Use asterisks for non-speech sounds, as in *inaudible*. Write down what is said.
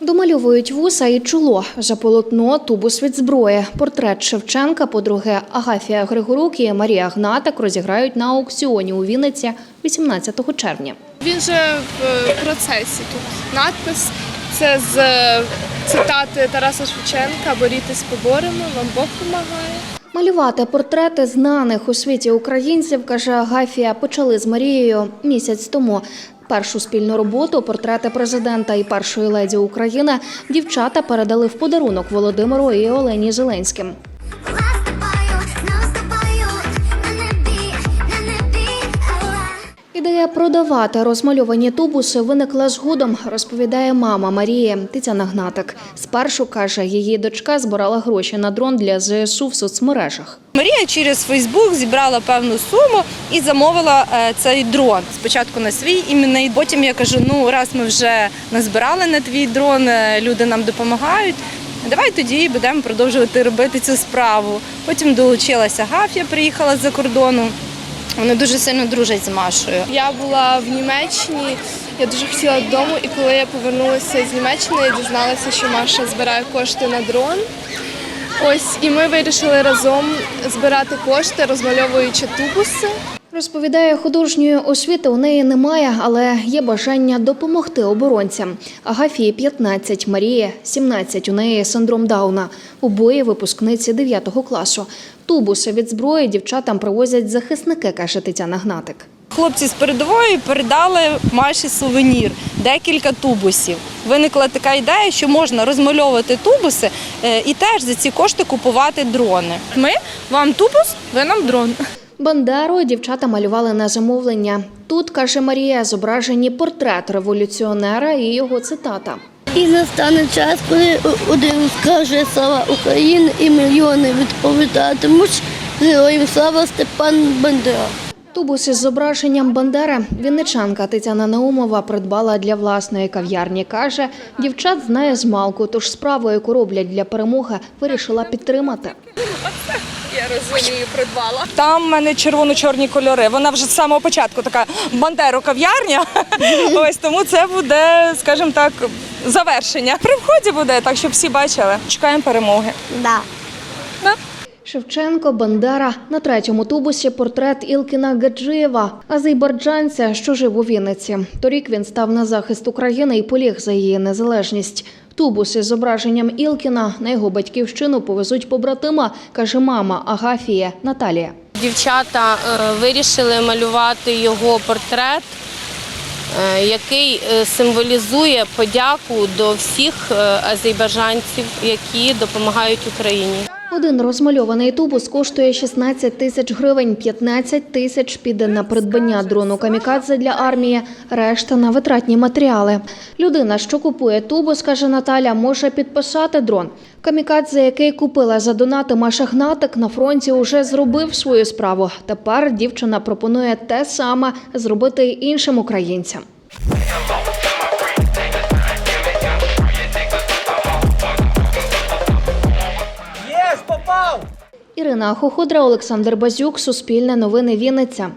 Домальовують вуса і чоло за полотно тубус від зброї. Портрет Шевченка, подруги Агафія Григорук і Марія Гнатик розіграють на аукціоні у Вінниці 18 червня. Він же в процесі тут надпис. Це з е, цитати Тараса Шевченка Борітесь поборемо, вам Бог допомагає. Малювати портрети знаних у світі українців, каже Агафія, почали з Марією місяць тому. Першу спільну роботу портрети президента і першої леді України дівчата передали в подарунок Володимиру і Олені Зеленським. Ідея продавати розмальовані тубуси виникла згодом, розповідає мама Марії Тетяна Гнатик. Спершу каже, її дочка збирала гроші на дрон для ЗСУ в соцмережах. Марія через Фейсбук зібрала певну суму і замовила е, цей дрон. Спочатку на свій іменний. Потім я кажу: ну раз ми вже назбирали на твій дрон, е, люди нам допомагають. Давай тоді будемо продовжувати робити цю справу. Потім долучилася Гафія, приїхала з-за кордону. Вони дуже сильно дружать з Машою. Я була в Німеччині, я дуже хотіла додому, і коли я повернулася з Німеччини, я дізналася, що Маша збирає кошти на дрон. Ось і ми вирішили разом збирати кошти, розмальовуючи тубуси. Розповідає, художньої освіти у неї немає, але є бажання допомогти оборонцям. Агафії 15, Марії 17, у неї синдром Дауна. Обоє випускниці 9 класу. Тубуси від зброї дівчатам привозять захисники, каже Тетяна Гнатик. Хлопці з передової передали Маші сувенір, декілька тубусів. Виникла така ідея, що можна розмальовувати тубуси е, і теж за ці кошти купувати дрони. Ми вам тубус, ви нам дрон. Бандеру дівчата малювали на замовлення. Тут, каже Марія, зображені портрет революціонера і його цитата. І настане час, коли один скаже слава України і мільйони відповідатимуть героям слава Степан Бандера. Тубус із зображенням Бандери вінничанка Тетяна Наумова придбала для власної кав'ярні. Каже, дівчат знає з малку, тож справу, яку роблять для перемоги, вирішила підтримати. Я розумію, придбала. Там в мене червоно-чорні кольори. Вона вже з самого початку така бандеру кав'ярня. *laughs* Ось тому це буде, скажімо так, завершення. При вході буде так, щоб всі бачили. Чекаємо перемоги. Да. Шевченко, Бандера на третьому тубусі портрет Ілкіна Гаджиєва, азербайджанця, що жив у Вінниці. Торік він став на захист України і поліг за її незалежність. Тубус із зображенням Ілкіна на його батьківщину повезуть побратима, каже мама Агафія Наталія. Дівчата е, вирішили малювати його портрет, е, який е, символізує подяку до всіх азербайджанців, які допомагають Україні. Один розмальований тубус коштує 16 тисяч гривень, 15 тисяч піде на придбання дрону камікадзе для армії, решта на витратні матеріали. Людина, що купує тубус, каже Наталя, може підписати дрон. Камікадзе, який купила за донати Маша Гнатик, на фронті уже зробив свою справу. Тепер дівчина пропонує те саме зробити іншим українцям. Ірина Хоходра, Олександр Базюк, Суспільне новини Вінниця.